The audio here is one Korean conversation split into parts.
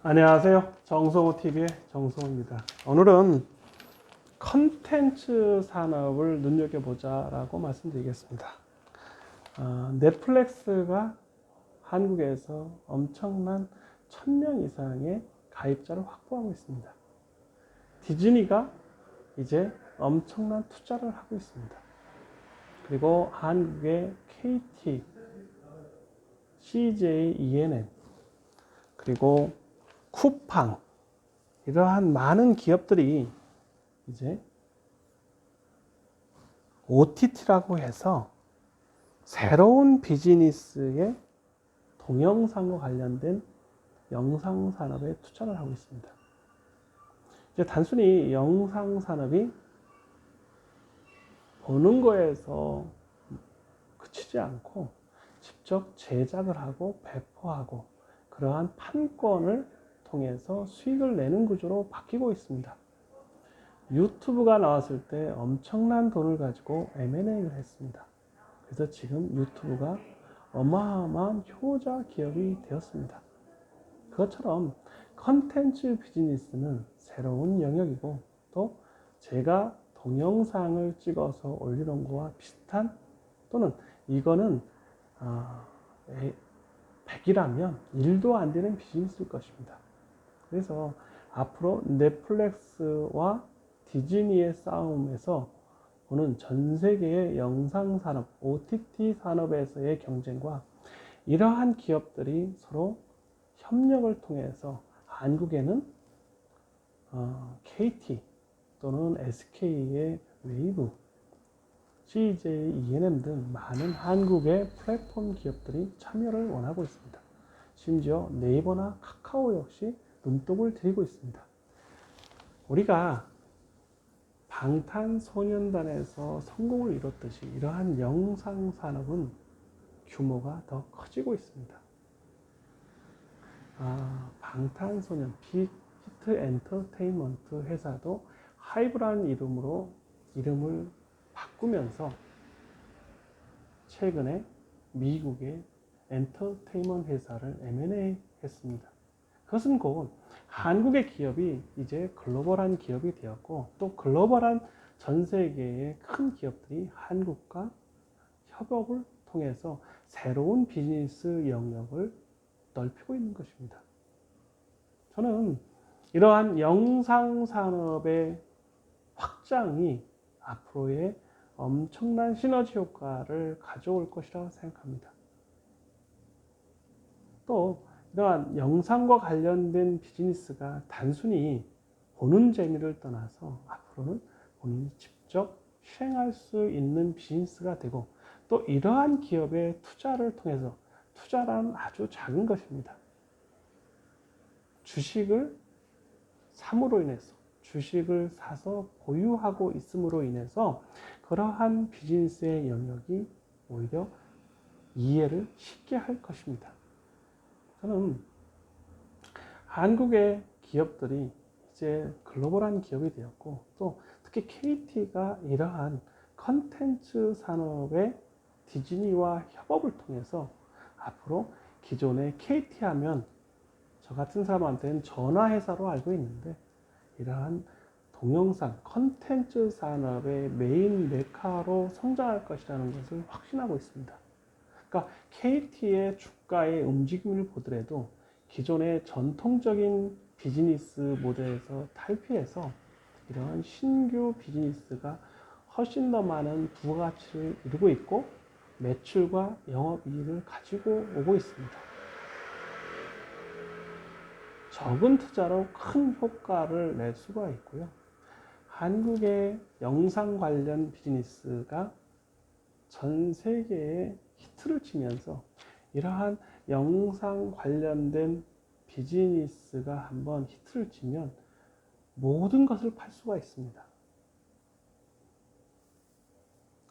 안녕하세요. 정성호 TV의 정성호입니다. 오늘은 컨텐츠 산업을 눈여겨보자라고 말씀드리겠습니다. 어, 넷플릭스가 한국에서 엄청난 1000명 이상의 가입자를 확보하고 있습니다. 디즈니가 이제 엄청난 투자를 하고 있습니다. 그리고 한국의 KT, CJ, ENM, 그리고 쿠팡 이러한 많은 기업들이 이제 OTT라고 해서 새로운 비즈니스의 동영상과 관련된 영상 산업에 투자를 하고 있습니다. 이제 단순히 영상 산업이 보는 거에서 그치지 않고 직접 제작을 하고 배포하고 그러한 판권을 통해서 수익을 내는 구조로 바뀌고 있습니다. 유튜브가 나왔을 때 엄청난 돈을 가지고 M&A를 했습니다. 그래서 지금 유튜브가 어마어마한 효자 기업이 되었습니다. 그것처럼 컨텐츠 비즈니스는 새로운 영역이고 또 제가 동영상을 찍어서 올리는 거와 비슷한 또는 이거는 아, 100이라면 1도 안 되는 비즈니스일 것입니다. 그래서 앞으로 넷플릭스와 디즈니의 싸움에서 오는 전 세계의 영상 산업, OTT 산업에서의 경쟁과 이러한 기업들이 서로 협력을 통해서 한국에는 어, KT 또는 SK의 웨이브, CJ, ENM 등 많은 한국의 플랫폼 기업들이 참여를 원하고 있습니다. 심지어 네이버나 카카오 역시 눈독을 들이고 있습니다. 우리가 방탄소년단에서 성공을 이뤘듯이 이러한 영상 산업은 규모가 더 커지고 있습니다. 아, 방탄소년 빅히트 엔터테인먼트 회사도 하이브라는 이름으로 이름을 바꾸면서 최근에 미국의 엔터테인먼트 회사를 M&A 했습니다. 그것은 곧 한국의 기업이 이제 글로벌한 기업이 되었고 또 글로벌한 전 세계의 큰 기업들이 한국과 협업을 통해서 새로운 비즈니스 영역을 넓히고 있는 것입니다. 저는 이러한 영상 산업의 확장이 앞으로의 엄청난 시너지 효과를 가져올 것이라고 생각합니다. 또 이러한 영상과 관련된 비즈니스가 단순히 보는 재미를 떠나서 앞으로는 본인이 직접 실행할 수 있는 비즈니스가 되고 또 이러한 기업의 투자를 통해서 투자란 아주 작은 것입니다. 주식을 삼으로 인해서 주식을 사서 보유하고 있음으로 인해서 그러한 비즈니스의 영역이 오히려 이해를 쉽게 할 것입니다. 저는 한국의 기업들이 이제 글로벌한 기업이 되었고 또 특히 KT가 이러한 컨텐츠 산업의 디즈니와 협업을 통해서 앞으로 기존의 KT 하면 저 같은 사람한테는 전화회사로 알고 있는데 이러한 동영상 컨텐츠 산업의 메인 메카로 성장할 것이라는 것을 확신하고 있습니다. 그러니까 KT의 주가의 움직임을 보더라도 기존의 전통적인 비즈니스 모델에서 탈피해서 이러한 신규 비즈니스가 훨씬 더 많은 부가가치를 이루고 있고 매출과 영업이익을 가지고 오고 있습니다. 적은 투자로 큰 효과를 낼 수가 있고요. 한국의 영상 관련 비즈니스가 전 세계에 히트를 치면서 이러한 영상 관련된 비즈니스가 한번 히트를 치면 모든 것을 팔 수가 있습니다.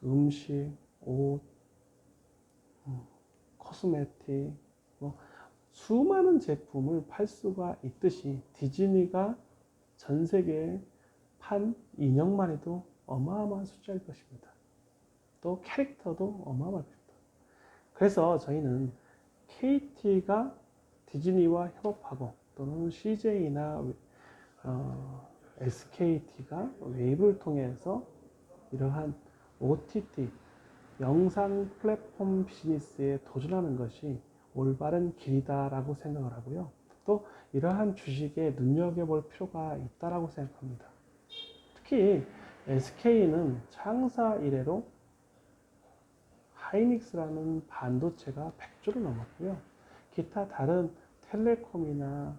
음식, 옷, 음, 코스메틱, 뭐 수많은 제품을 팔 수가 있듯이 디즈니가 전 세계에 판 인형만 해도 어마어마한 숫자일 것입니다. 또 캐릭터도 어마어마할 것입니다. 그래서 저희는 KT가 디즈니와 협업하고 또는 CJ나 어, SKT가 웨이브를 통해서 이러한 OTT 영상 플랫폼 비즈니스에 도전하는 것이 올바른 길이다라고 생각을 하고요. 또 이러한 주식에 눈여겨볼 필요가 있다라고 생각합니다. 특히 SK는 창사 이래로 하이닉스라는 반도체가 100조를 넘었고요. 기타 다른 텔레콤이나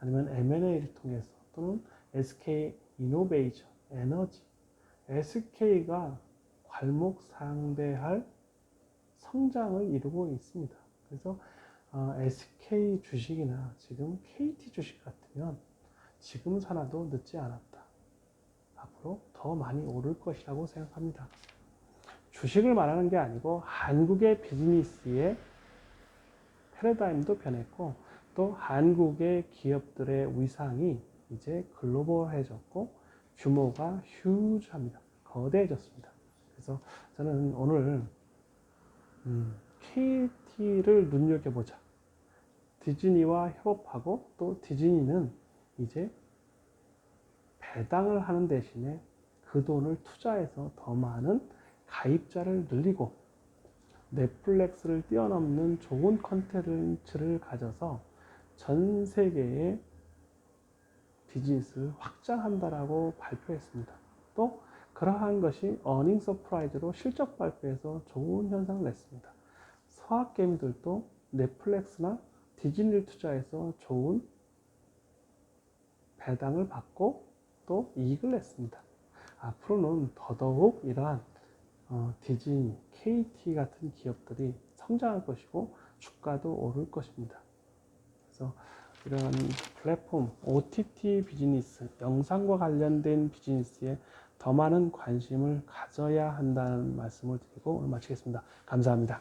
아니면 M&A를 통해서 또는 SK 이노베이션, 에너지, SK가 괄목상대할 성장을 이루고 있습니다. 그래서 어, SK 주식이나 지금 KT 주식 같으면 지금 사나도 늦지 않았다. 앞으로 더 많이 오를 것이라고 생각합니다. 주식을 말하는 게 아니고 한국의 비즈니스의 패러다임도 변했고 또 한국의 기업들의 위상이 이제 글로벌해졌고 규모가 휴지합니다. 거대해졌습니다. 그래서 저는 오늘 음, KT를 눈여겨보자. 디즈니와 협업하고 또 디즈니는 이제 배당을 하는 대신에 그 돈을 투자해서 더 많은 가입자를 늘리고 넷플릭스를 뛰어넘는 좋은 컨텐츠를 가져서 전 세계의 비즈니스를 확장한다라고 발표했습니다. 또 그러한 것이 어닝 서프라이즈로 실적 발표에서 좋은 현상을 냈습니다. 서학 게임들도 넷플릭스나 디즈니를 투자해서 좋은 배당을 받고 또 이익을 냈습니다. 앞으로는 더더욱 이러한 어, 디즈니, KT 같은 기업들이 성장할 것이고 주가도 오를 것입니다. 그래서 이런 플랫폼, OTT 비즈니스, 영상과 관련된 비즈니스에 더 많은 관심을 가져야 한다는 말씀을 드리고 오늘 마치겠습니다. 감사합니다.